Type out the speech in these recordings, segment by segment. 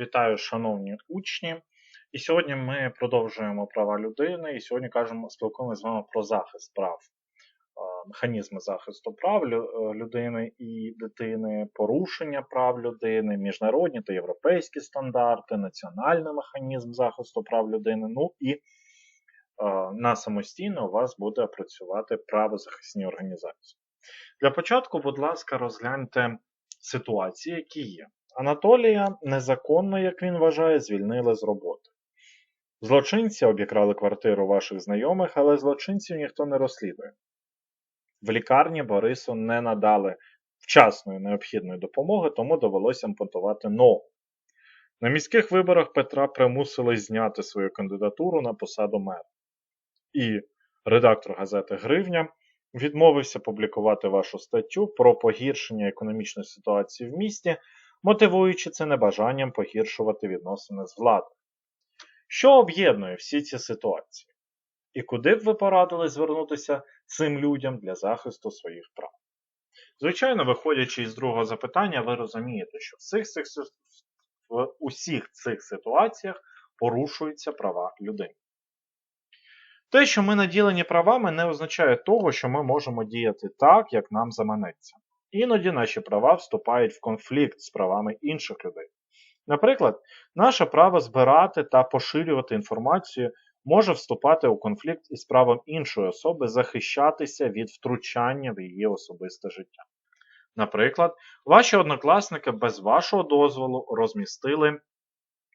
Вітаю, шановні учні. І сьогодні ми продовжуємо права людини. І сьогодні кажемо, спілкуємося з вами про захист прав, механізми захисту прав е, людини і дитини, порушення прав людини, міжнародні та європейські стандарти, національний механізм захисту прав людини. Ну і на самостійно у вас буде працювати правозахисні організації. Для початку, будь ласка, розгляньте ситуації, які є. Анатолія незаконно, як він вважає, звільнили з роботи. Злочинці обікрали квартиру ваших знайомих, але злочинців ніхто не розслідує. В лікарні Борису не надали вчасної необхідної допомоги, тому довелося ампутувати ногу. На міських виборах Петра примусили зняти свою кандидатуру на посаду мера. І редактор газети Гривня відмовився публікувати вашу статтю про погіршення економічної ситуації в місті мотивуючи це небажанням погіршувати відносини з владою. Що об'єднує всі ці ситуації? І куди б ви порадили звернутися цим людям для захисту своїх прав? Звичайно, виходячи із другого запитання, ви розумієте, що в, цих, в усіх цих ситуаціях порушуються права людини. Те, що ми наділені правами, не означає того, що ми можемо діяти так, як нам заманеться. Іноді наші права вступають в конфлікт з правами інших людей. Наприклад, наше право збирати та поширювати інформацію може вступати у конфлікт із правом іншої особи захищатися від втручання в її особисте життя. Наприклад, ваші однокласники без вашого дозволу розмістили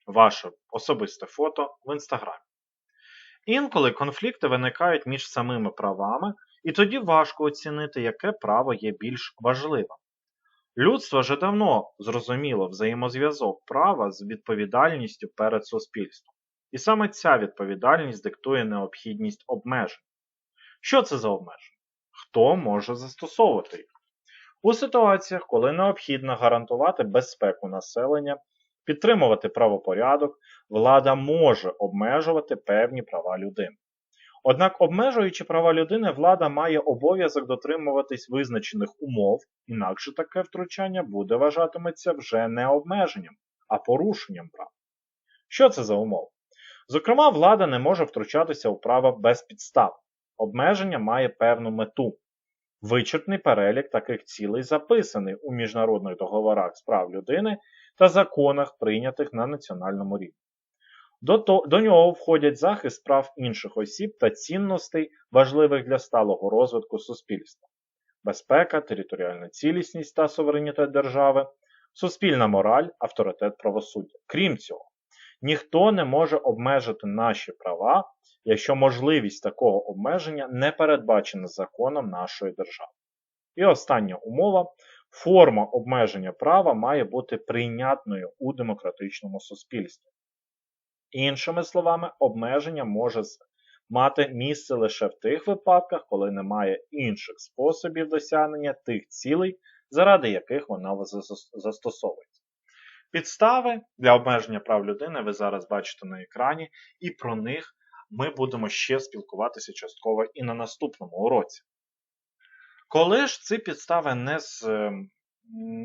ваше особисте фото в інстаграмі. Інколи конфлікти виникають між самими правами і тоді важко оцінити, яке право є більш важливим. Людство вже давно зрозуміло взаємозв'язок права з відповідальністю перед суспільством. І саме ця відповідальність диктує необхідність обмежень. Що це за обмеження? Хто може застосовувати їх? У ситуаціях, коли необхідно гарантувати безпеку населення, підтримувати правопорядок, влада може обмежувати певні права людини. Однак, обмежуючи права людини, влада має обов'язок дотримуватись визначених умов, інакше таке втручання буде вважатиметься вже не обмеженням, а порушенням прав. Що це за умови? Зокрема, влада не може втручатися у права без підстав. Обмеження має певну мету. Вичерпний перелік таких цілей записаний у міжнародних договорах з прав людини та законах, прийнятих на національному рівні. До, то, до нього входять захист прав інших осіб та цінностей, важливих для сталого розвитку суспільства, безпека, територіальна цілісність та суверенітет держави, суспільна мораль, авторитет правосуддя. Крім цього, ніхто не може обмежити наші права, якщо можливість такого обмеження не передбачена законом нашої держави. І остання умова. Форма обмеження права має бути прийнятною у демократичному суспільстві. Іншими словами, обмеження може мати місце лише в тих випадках, коли немає інших способів досягнення тих цілей, заради яких вона застосовується. Підстави для обмеження прав людини ви зараз бачите на екрані, і про них ми будемо ще спілкуватися частково і на наступному уроці. Коли ж ці підстави не, з,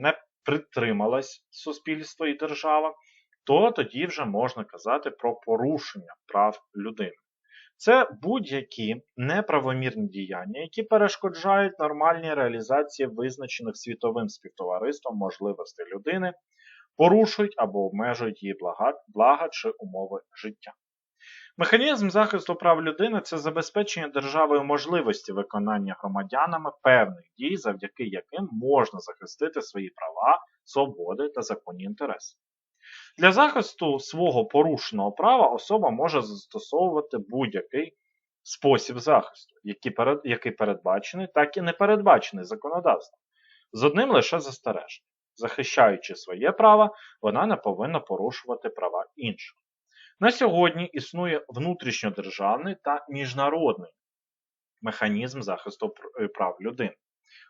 не притрималось суспільство і держава, то тоді вже можна казати про порушення прав людини. Це будь-які неправомірні діяння, які перешкоджають нормальній реалізації визначених світовим співтовариством можливостей людини, порушують або обмежують її блага, блага чи умови життя. Механізм захисту прав людини це забезпечення державою можливості виконання громадянами певних дій, завдяки яким можна захистити свої права, свободи та законні інтереси. Для захисту свого порушеного права особа може застосовувати будь-який спосіб захисту, який, перед, який передбачений, так і не передбачений законодавством, з одним лише застереженням. Захищаючи своє право, вона не повинна порушувати права інших. На сьогодні існує внутрішньодержавний та міжнародний механізм захисту прав людини.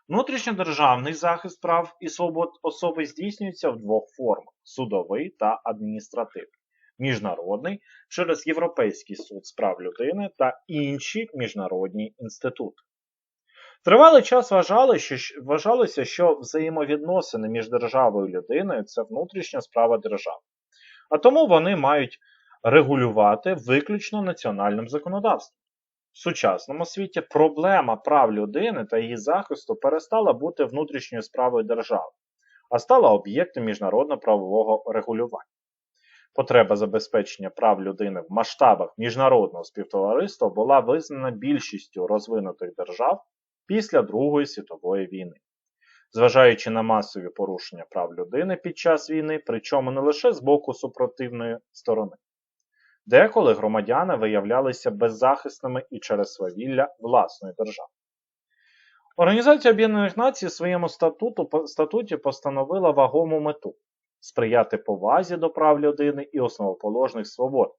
Внутрішньодержавний захист прав і свобод особи здійснюється в двох формах судовий та адміністративний, міжнародний через Європейський суд з прав людини та інші міжнародні інститути. Тривалий час вважали, що, вважалося, що взаємовідносини між державою і людиною це внутрішня справа держави. а тому вони мають регулювати виключно національним законодавством. В сучасному світі проблема прав людини та її захисту перестала бути внутрішньою справою держави, а стала об'єктом міжнародно-правового регулювання. Потреба забезпечення прав людини в масштабах міжнародного співтовариства була визнана більшістю розвинутих держав після Другої світової війни. Зважаючи на масові порушення прав людини під час війни, причому не лише з боку супротивної сторони. Деколи громадяни виявлялися беззахисними і через свавілля власної держави. Організація Об'єднаних Націй в своєму статуту, статуті постановила вагому мету сприяти повазі до прав людини і основоположних свобод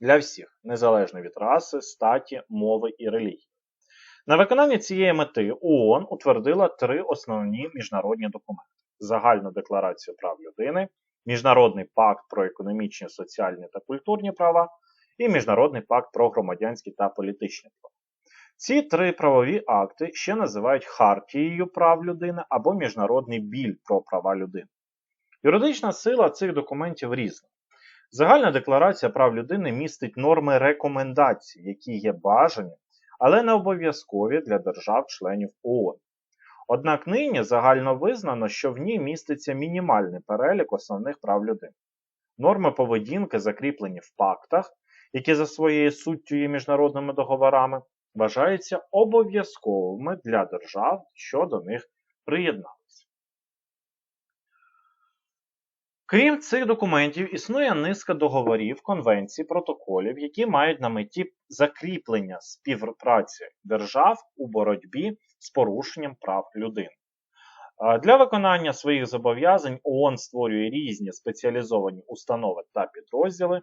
для всіх, незалежно від раси, статі, мови і релігії. На виконання цієї мети ООН утвердила три основні міжнародні документи: Загальну декларацію прав людини, Міжнародний пакт про економічні, соціальні та культурні права і Міжнародний пакт про громадянські та політичні права. Ці три правові акти ще називають Хартією прав людини або Міжнародний біль про права людини. Юридична сила цих документів різна. Загальна декларація прав людини містить норми рекомендацій, які є бажані, але не обов'язкові для держав-членів ООН. Однак нині загально визнано, що в ній міститься мінімальний перелік основних прав людини. Норми поведінки, закріплені в пактах, які за своєю суттю є міжнародними договорами, вважаються обов'язковими для держав, що до них приєдналися. Крім цих документів, існує низка договорів, конвенцій, протоколів, які мають на меті закріплення співпраці держав у боротьбі з порушенням прав людини. Для виконання своїх зобов'язань ООН створює різні спеціалізовані установи та підрозділи.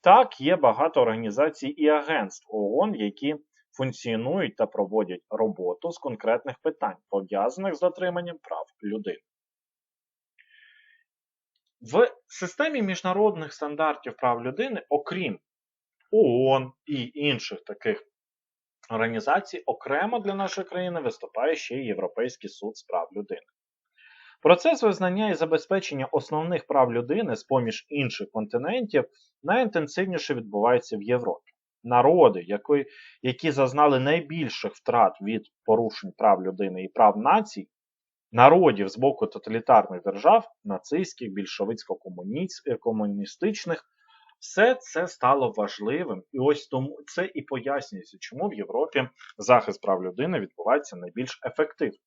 Так, є багато організацій і агентств ООН, які функціонують та проводять роботу з конкретних питань, пов'язаних з дотриманням прав людини. В системі міжнародних стандартів прав людини, окрім ООН і інших таких організацій, окремо для нашої країни виступає ще й Європейський суд з прав людини. Процес визнання і забезпечення основних прав людини з поміж інших континентів найінтенсивніше відбувається в Європі. Народи, які, які зазнали найбільших втрат від порушень прав людини і прав націй, народів з боку тоталітарних держав, нацистських, більшовицько-комуністичних, все це стало важливим. І ось тому це і пояснюється, чому в Європі захист прав людини відбувається найбільш ефективно.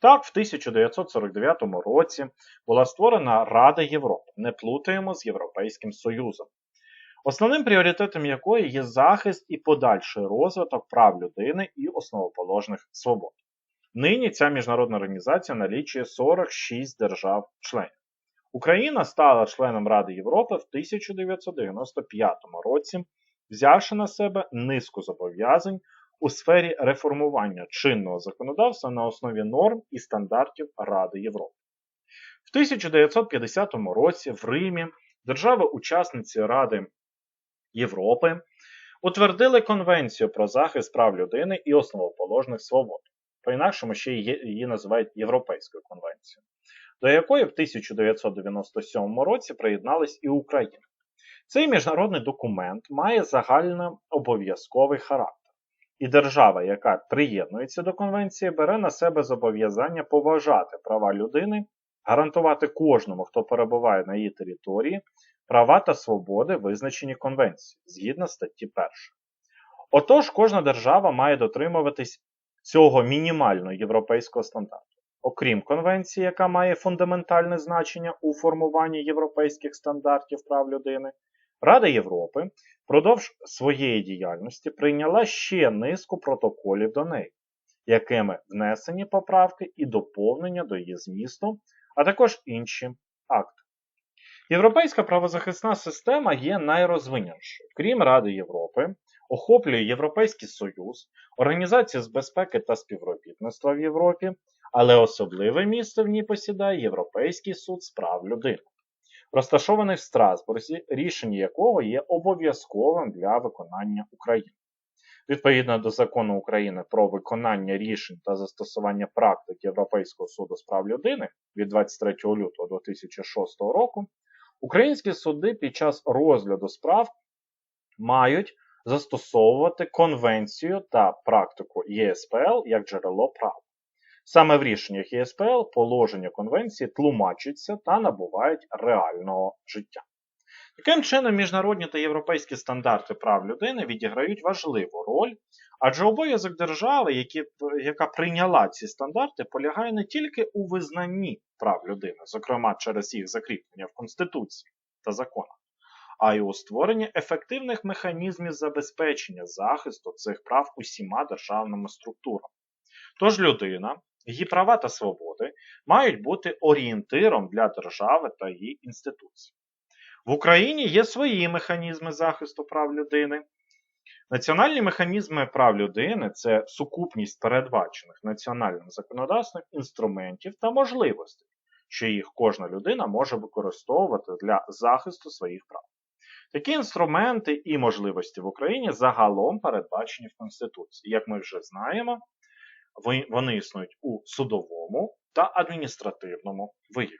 Так, в 1949 році була створена Рада Європи. Не плутаємо з Європейським Союзом. Основним пріоритетом якої є захист і подальший розвиток прав людини і основоположних свобод. Нині ця міжнародна організація налічує 46 держав-членів. Україна стала членом Ради Європи в 1995 році, взявши на себе низку зобов'язань у сфері реформування чинного законодавства на основі норм і стандартів Ради Європи. В 1950 році в Римі держави-учасниці Ради Європи утвердили Конвенцію про захист прав людини і основоположних свобод. По-інакшому ще її називають Європейською конвенцією, до якої в 1997 році приєдналась і Україна. Цей міжнародний документ має загально обов'язковий характер. І держава, яка приєднується до конвенції, бере на себе зобов'язання поважати права людини, гарантувати кожному, хто перебуває на її території, права та свободи, визначені конвенцією, згідно статті 1. Отож, кожна держава має дотримуватись цього мінімального європейського стандарту. Окрім конвенції, яка має фундаментальне значення у формуванні європейських стандартів прав людини, Рада Європи впродовж своєї діяльності прийняла ще низку протоколів до неї, якими внесені поправки і доповнення до її змісту, а також інші акти. Європейська правозахисна система є найрозвиненішою. Крім Ради Європи, охоплює Європейський Союз, Організацію з безпеки та співробітництва в Європі, але особливе місце в ній посідає Європейський суд з прав людини, розташований в Страсбурзі, рішення якого є обов'язковим для виконання України. Відповідно до закону України про виконання рішень та застосування практик Європейського суду з прав людини від 23 лютого 2006 року, Українські суди під час розгляду справ мають застосовувати конвенцію та практику ЄСПЛ як джерело права. Саме в рішеннях ЄСПЛ положення конвенції тлумачаться та набувають реального життя. Таким чином, міжнародні та європейські стандарти прав людини відіграють важливу роль, адже обов'язок держави, які, яка прийняла ці стандарти, полягає не тільки у визнанні прав людини, зокрема через їх закріплення в Конституції та законах, а й у створенні ефективних механізмів забезпечення захисту цих прав усіма державними структурами. Тож людина, її права та свободи мають бути орієнтиром для держави та її інституцій. В Україні є свої механізми захисту прав людини. Національні механізми прав людини це сукупність передбачених національним законодавством інструментів та можливостей, що їх кожна людина може використовувати для захисту своїх прав. Такі інструменти і можливості в Україні загалом передбачені в Конституції. Як ми вже знаємо, вони існують у судовому та адміністративному вияві.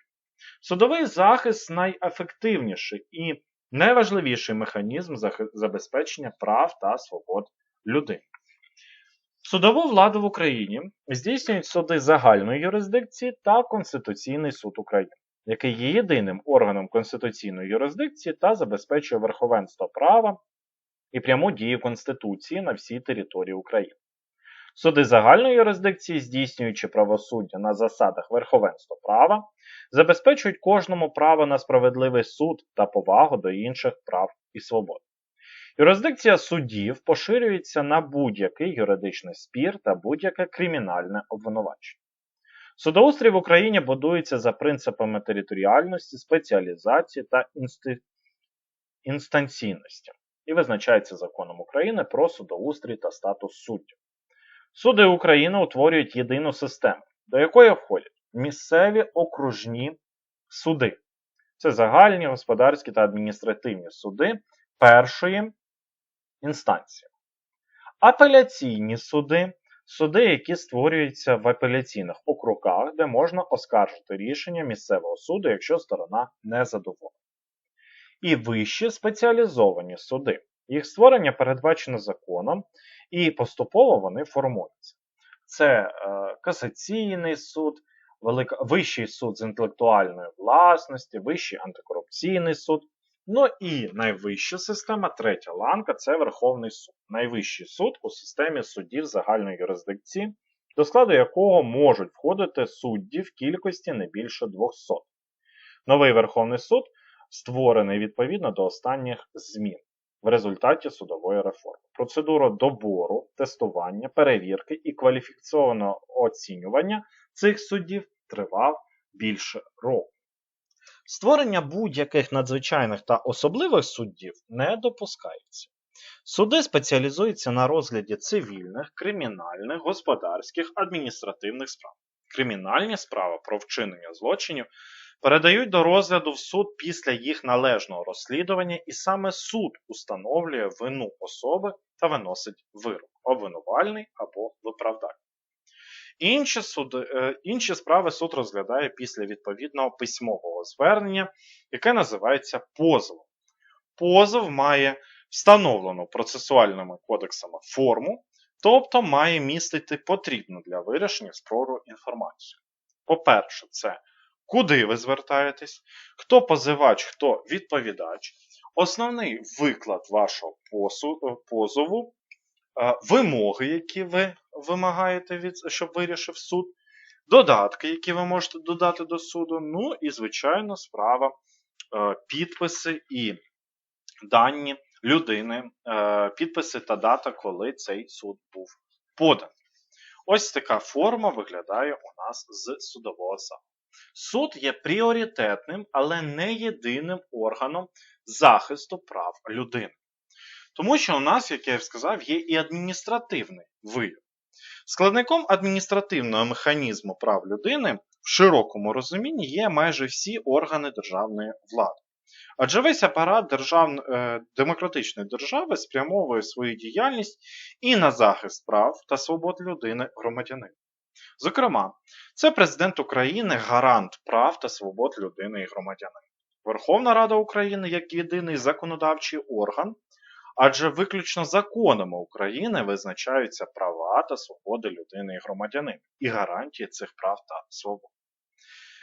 Судовий захист найефективніший і найважливіший механізм забезпечення прав та свобод людини. Судову владу в Україні здійснюють суди загальної юрисдикції та Конституційний суд України, який є єдиним органом конституційної юрисдикції та забезпечує верховенство права і пряму дію Конституції на всій території України. Суди загальної юрисдикції, здійснюючи правосуддя на засадах верховенства права, забезпечують кожному право на справедливий суд та повагу до інших прав і свобод. Юрисдикція судів поширюється на будь-який юридичний спір та будь-яке кримінальне обвинувачення. Судоустрій в Україні будується за принципами територіальності, спеціалізації та інсти... інстанційності і визначається законом України про судоустрій та статус суддів. Суди України утворюють єдину систему, до якої входять місцеві окружні суди. Це загальні господарські та адміністративні суди першої інстанції. Апеляційні суди суди, які створюються в апеляційних округах, де можна оскаржити рішення місцевого суду, якщо сторона не задоволена. І вищі спеціалізовані суди. Їх створення передбачено законом, і поступово вони формуються. Це е, касаційний суд, велика, Вищий суд з інтелектуальної власності, Вищий антикорупційний суд. Ну і найвища система, третя ланка це Верховний суд. Найвищий суд у системі судів загальної юрисдикції, до складу якого можуть входити судді в кількості не більше 200. Новий Верховний суд створений відповідно до останніх змін в результаті судової реформи. Процедура добору, тестування, перевірки і кваліфікаційного оцінювання цих суддів тривав більше року. Створення будь-яких надзвичайних та особливих суддів не допускається. Суди спеціалізуються на розгляді цивільних, кримінальних, господарських, адміністративних справ. Кримінальні справи про вчинення злочинів передають до розгляду в суд після їх належного розслідування, і саме суд установлює вину особи та виносить вирок обвинувальний або виправдальний. Інші суди, е, інші справи суд розглядає після відповідного письмового звернення, яке називається позовом. Позов має встановлену процесуальними кодексами форму, тобто має містити потрібну для вирішення спору інформацію. По-перше, це куди ви звертаєтесь, хто позивач, хто відповідач, основний виклад вашого позову, вимоги, які ви вимагаєте, від, щоб вирішив суд, додатки, які ви можете додати до суду, ну і, звичайно, справа, підписи і дані людини, підписи та дата, коли цей суд був поданий. Ось така форма виглядає у нас з судового залу. Суд є пріоритетним, але не єдиним органом захисту прав людини. Тому що у нас, як я вже сказав, є і адміністративний вияв. Складником адміністративного механізму прав людини в широкому розумінні є майже всі органи державної влади. Адже весь апарат держав... Е, демократичної держави спрямовує свою діяльність і на захист прав та свобод людини громадянина. Зокрема, це президент України гарант прав та свобод людини і громадянина. Верховна Рада України як єдиний законодавчий орган, адже виключно законами України визначаються права та свободи людини і громадянина і гарантії цих прав та свобод.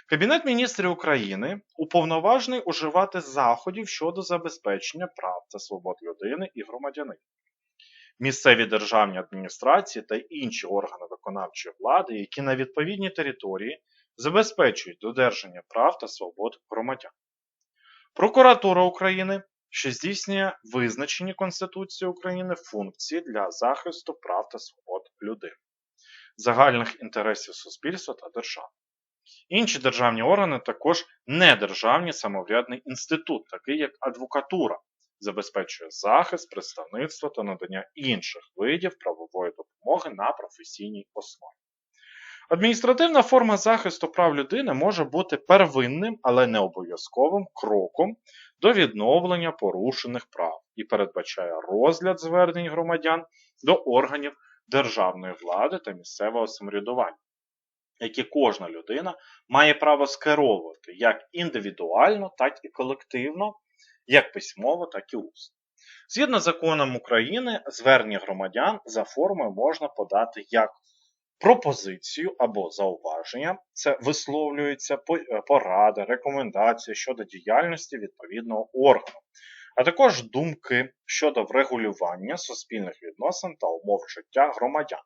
Кабінет міністрів України уповноважений уживати заходів щодо забезпечення прав та свобод людини і громадянина. Місцеві державні адміністрації та інші органи виконавчої влади, які на відповідній території забезпечують додержання прав та свобод громадян. Прокуратура України, що здійснює визначені Конституцією України функції для захисту прав та свобод людини, загальних інтересів суспільства та держави. Інші державні органи також недержавні самоврядний інститут, такий як адвокатура, забезпечує захист, представництво та надання інших видів правової допомоги на професійній основі. Адміністративна форма захисту прав людини може бути первинним, але не обов'язковим кроком до відновлення порушених прав і передбачає розгляд звернень громадян до органів державної влади та місцевого самоврядування, які кожна людина має право скеровувати як індивідуально, так і колективно, як письмово, так і усно. Згідно з законом України, звернення громадян за формою можна подати як пропозицію або зауваження, це висловлюється порада, рекомендації щодо діяльності відповідного органу, а також думки щодо врегулювання суспільних відносин та умов життя громадян,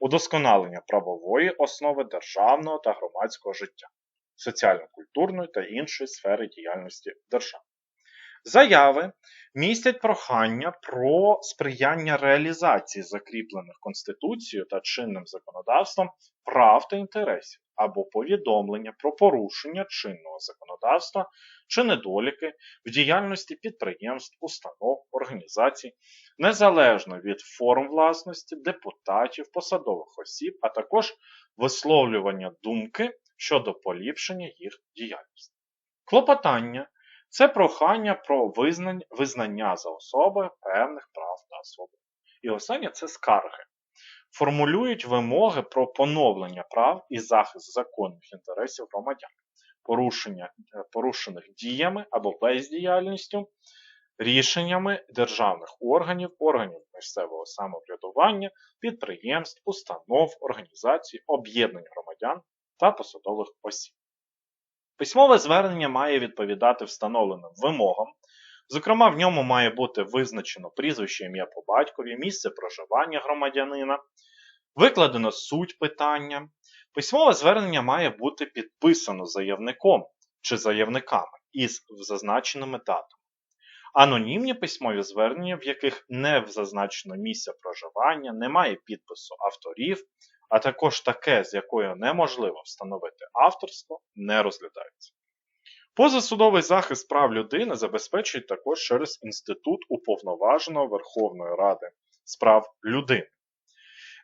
удосконалення правової основи державного та громадського життя, соціально-культурної та іншої сфери діяльності держави. Заяви містять прохання про сприяння реалізації закріплених Конституцією та чинним законодавством прав та інтересів або повідомлення про порушення чинного законодавства чи недоліки в діяльності підприємств, установ, організацій, незалежно від форм власності, депутатів, посадових осіб, а також висловлювання думки щодо поліпшення їх діяльності. Клопотання це прохання про визнання, за особою певних прав та свобод. І останнє це скарги. Формулюють вимоги про поновлення прав і захист законних інтересів громадян, порушення, е, порушених діями або бездіяльністю, рішеннями державних органів, органів місцевого самоврядування, підприємств, установ, організацій, об'єднань громадян та посадових осіб. Письмове звернення має відповідати встановленим вимогам. Зокрема, в ньому має бути визначено прізвище ім'я по батькові, місце проживання громадянина, викладено суть питання. Письмове звернення має бути підписано заявником чи заявниками із зазначеними датами. Анонімні письмові звернення, в яких не зазначено місця проживання, немає підпису авторів, а також таке, з якою неможливо встановити авторство, не розглядається. Позасудовий захист прав людини забезпечують також через інститут уповноваженого Верховної Ради з прав людини.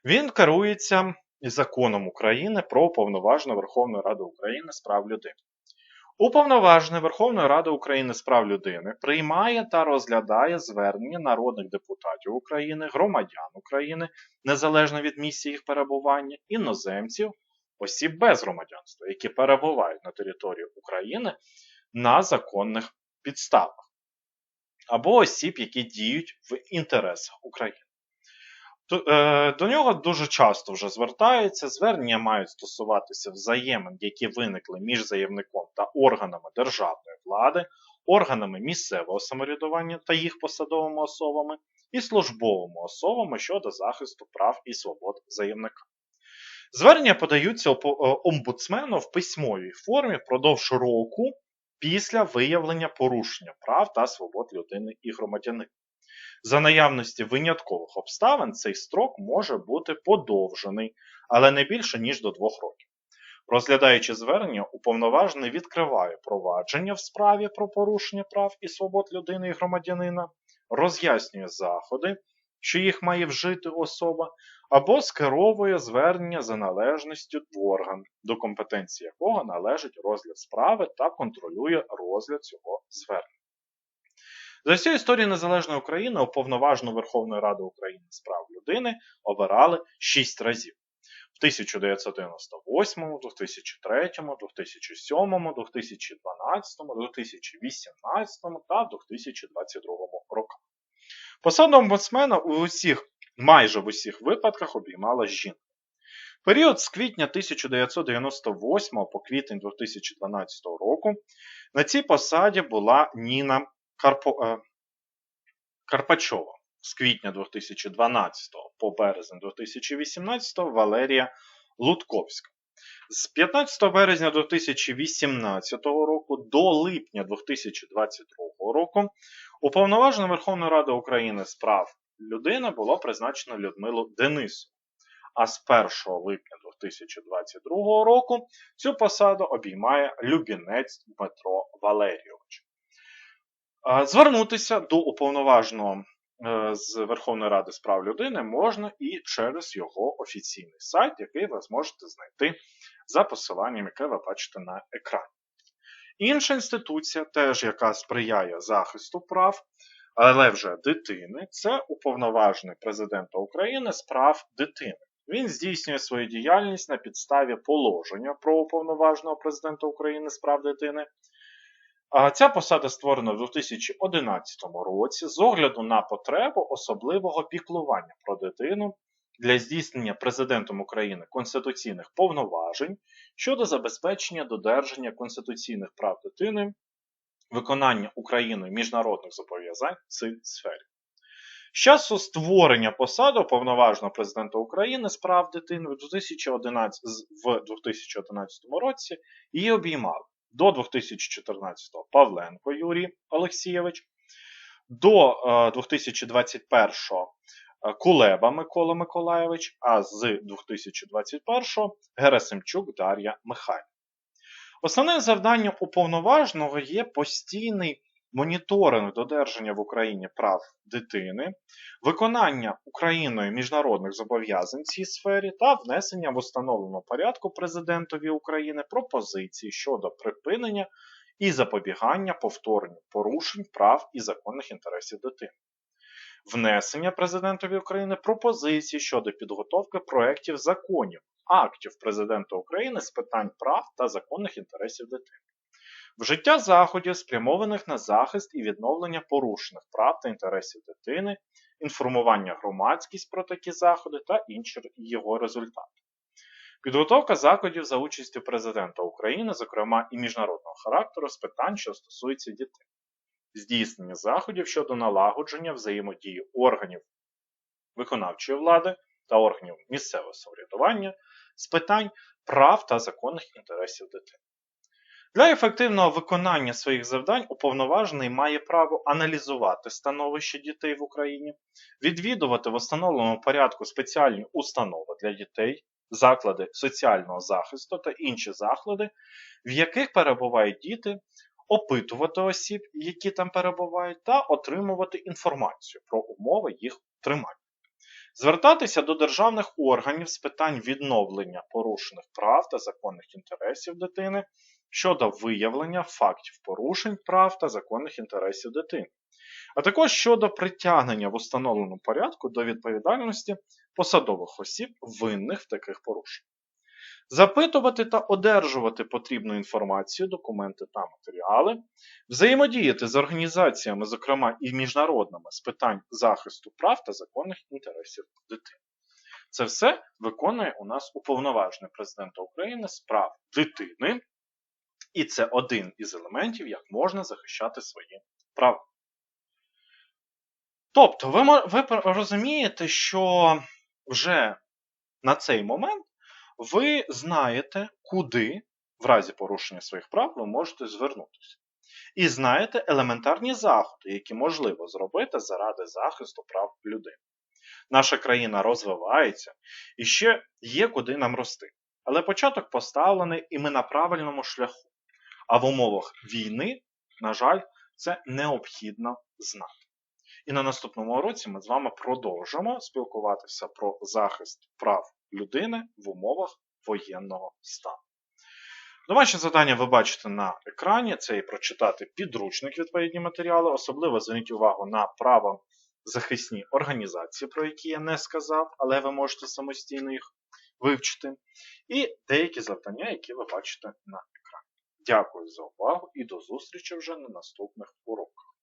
Він керується законом України про уповноважену Верховної Ради України з прав людини. Уповноважений Верховної Ради України з прав людини приймає та розглядає звернення народних депутатів України, громадян України, незалежно від місця їх перебування, іноземців, осіб без громадянства, які перебувають на території України на законних підставах, або осіб, які діють в інтересах України. Е, до нього дуже часто вже звертаються. Звернення мають стосуватися взаємин, які виникли між заявником та органами державної влади, органами місцевого самоврядування та їх посадовими особами і службовими особами щодо захисту прав і свобод заявника. Звернення подаються е, омбудсмену в письмовій формі впродовж року після виявлення порушення прав та свобод людини і громадянина. За наявності виняткових обставин цей строк може бути подовжений, але не більше, ніж до двох років. Розглядаючи звернення, уповноважений відкриває провадження в справі про порушення прав і свобод людини і громадянина, роз'яснює заходи, що їх має вжити особа, або скеровує звернення за належністю в орган, до компетенції якого належить розгляд справи та контролює розгляд цього звернення. За всю історію Незалежної України уповноважену Верховної Ради України з прав людини обирали шість разів. в 1998, 2003, 2007, 2012, 2018 та 2022 роках. Посаду омбудсмена у усіх, майже в усіх випадках обіймала жінка. Період з квітня 1998 по квітень 2012 року на цій посаді була Ніна Карпо... е, Карпачова. З квітня 2012 по березень 2018 Валерія Лутковська. З 15 березня 2018 року до липня 2022 року уповноваженим Верховної Ради України з прав людини було призначено Людмилу Денису. А з 1 липня 2022 року цю посаду обіймає Любінець Дмитро Валерійович. Звернутися до уповноваженого е, з Верховної Ради з прав людини можна і через його офіційний сайт, який ви зможете знайти за посиланням, яке ви бачите на екрані. Інша інституція, теж яка сприяє захисту прав, але вже дитини, це уповноважений президента України з прав дитини. Він здійснює свою діяльність на підставі положення про уповноваженого президента України з прав дитини. Ця посада створена в 2011 році з огляду на потребу особливого піклування про дитину для здійснення президентом України конституційних повноважень щодо забезпечення додержання конституційних прав дитини, виконання Україною міжнародних зобов'язань в цій сфері. З часу створення посади уповноваженого президента України з прав дитини в 2011, в 2011 році її обіймали до 2014-го Павленко Юрій Олексійович, до 2021-го Кулеба Микола Миколайович, а з 2021-го Герасимчук Дар'я Михайлівна. Основним завданням уповноваженого є постійний моніторинг додержання в Україні прав дитини, виконання Україною міжнародних зобов'язань в цій сфері та внесення в установленому порядку президентові України пропозицій щодо припинення і запобігання повторенню порушень прав і законних інтересів дитини. Внесення президентові України пропозицій щодо підготовки проєктів законів, актів президента України з питань прав та законних інтересів дитини. Вжиття заходів, спрямованих на захист і відновлення порушених прав та інтересів дитини, інформування громадськість про такі заходи та інші його результати. Підготовка заходів за участю президента України, зокрема і міжнародного характеру з питань, що стосуються дітей, здійснення заходів щодо налагодження взаємодії органів виконавчої влади та органів місцевого самоврядування з питань прав та законних інтересів дитини. Для ефективного виконання своїх завдань уповноважений має право аналізувати становище дітей в Україні, відвідувати в установленому порядку спеціальні установи для дітей, заклади соціального захисту та інші заклади, в яких перебувають діти, опитувати осіб, які там перебувають, та отримувати інформацію про умови їх тримання. Звертатися до державних органів з питань відновлення порушених прав та законних інтересів дитини щодо виявлення фактів порушень прав та законних інтересів дитини, а також щодо притягнення в установленому порядку до відповідальності посадових осіб, винних в таких порушеннях. Запитувати та одержувати потрібну інформацію, документи та матеріали, взаємодіяти з організаціями, зокрема і міжнародними, з питань захисту прав та законних інтересів дитини. Це все виконує у нас уповноважений президента України з прав дитини, і це один із елементів, як можна захищати свої права. Тобто, ви, ви розумієте, що вже на цей момент ви знаєте, куди, в разі порушення своїх прав, ви можете звернутися. І знаєте елементарні заходи, які можливо зробити заради захисту прав людини. Наша країна розвивається і ще є куди нам рости. Але початок поставлений і ми на правильному шляху. А в умовах війни, на жаль, це необхідно знати. І на наступному році ми з вами продовжимо спілкуватися про захист прав людини в умовах воєнного стану. Домашнє завдання ви бачите на екрані, це і прочитати підручник відповідні матеріали, особливо зверніть увагу на правозахисні організації, про які я не сказав, але ви можете самостійно їх вивчити, і деякі завдання, які ви бачите на екрані. Дякую за увагу і до зустрічі вже на наступних уроках.